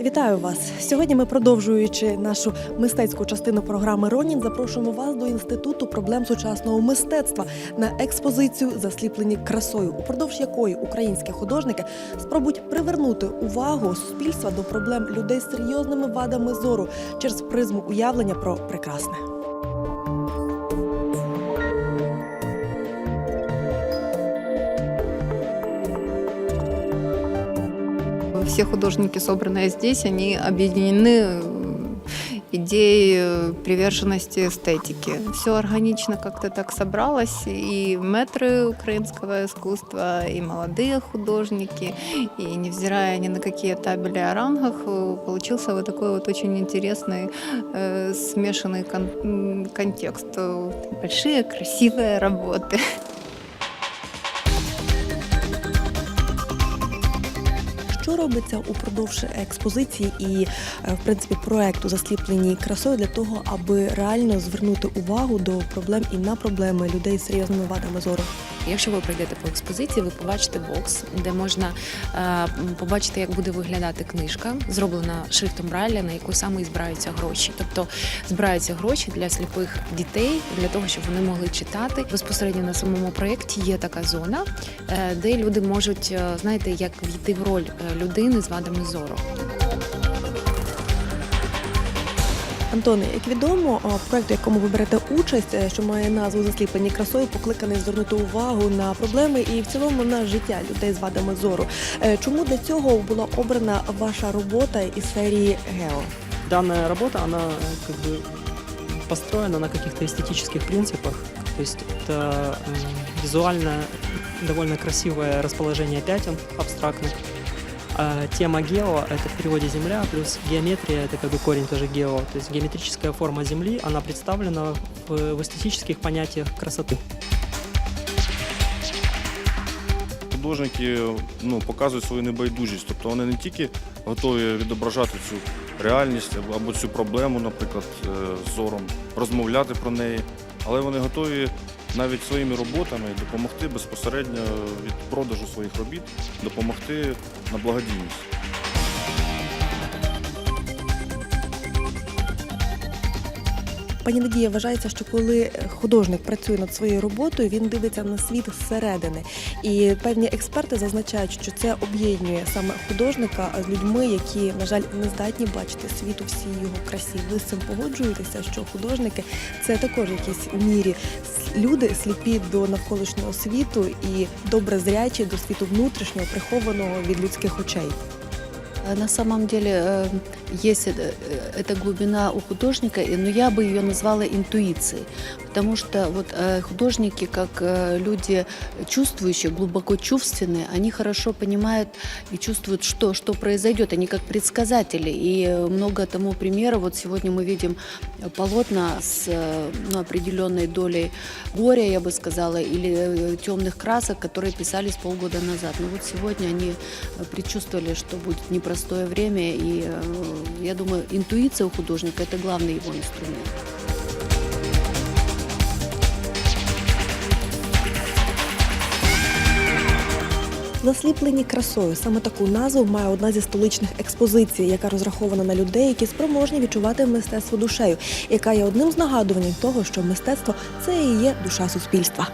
Вітаю вас! Сьогодні ми, продовжуючи нашу мистецьку частину програми Ронін, запрошуємо вас до інституту проблем сучасного мистецтва на експозицію Засліплені красою, упродовж якої українські художники спробують привернути увагу суспільства до проблем людей з серйозними вадами зору через призму уявлення про прекрасне. Все художники, собранные здесь, они объединены э, идеей э, приверженности эстетики. Все органично как-то так собралось, и метры украинского искусства, и молодые художники, и невзирая ни на какие табели о рангах, э, получился вот такой вот очень интересный э, смешанный кон- м, контекст. Э, Большие красивые работы. Що робиться упродовж експозиції і, е, в принципі, проекту засліплені красою для того, аби реально звернути увагу до проблем і на проблеми людей з серйозними вадами зору? Якщо ви прийдете по експозиції, ви побачите бокс, де можна е, побачити, як буде виглядати книжка, зроблена шрифтом Брайля, на яку саме і збираються гроші. Тобто збираються гроші для сліпих дітей, для того, щоб вони могли читати. Безпосередньо на самому проєкті є така зона, е, де люди можуть, знаєте, як війти в роль людини з вадами зору. Антоне, як відомо, а, проект, в якому ви берете участь, е, що має назву Засліплені красою, покликаний звернути увагу на проблеми і в цілому на життя людей з вадами зору. Е, Чому для цього була обрана ваша робота із серії Гео? данная работа, она э, как бы построена на каких-то эстетических принципах. То есть это м, визуально довольно красивое расположение пятен абстрактных. А тема гео — это в переводе «земля», плюс геометрия — это как бы корень тоже гео. То есть геометрическая форма Земли, она представлена в, в эстетических понятиях красоты. Художники ну, показують свою небайдужість, тобто вони не тільки готові відображати цю реальність або- або цю проблему, наприклад, е, з зором, розмовляти про неї, але вони готові навіть своїми роботами допомогти безпосередньо від продажу своїх робіт, допомогти на благодійність. Пані Надія вважається, що коли художник працює над своєю роботою, він дивиться на світ зсередини. І певні експерти зазначають, що це об'єднує саме художника з людьми, які, на жаль, не здатні бачити світ у всій його красі. Ви з цим погоджуєтеся, що художники це також в якійсь мірі люди сліпі до навколишнього світу і добре зрячі до світу внутрішнього, прихованого від людських очей. Э, На самом деле э, есть э, э, эта глубина у художника, и- но я бы ее назвала интуицией, потому что вот э, художники, как э, люди чувствующие, глубоко чувственные, они хорошо понимают и чувствуют, что, что произойдет. Они как предсказатели, и много тому примера. Вот сегодня мы видим полотна с э, ну, определенной долей горя, я бы сказала, или темных красок, которые писались полгода назад. Но вот сегодня они предчувствовали, что будет непростое время, и я думаю, интуиция у художника – это главный его инструмент. Засліплені красою. Саме таку назву має одна зі столичних експозицій, яка розрахована на людей, які спроможні відчувати мистецтво душею, яка є одним з нагадувань того, що мистецтво це і є душа суспільства.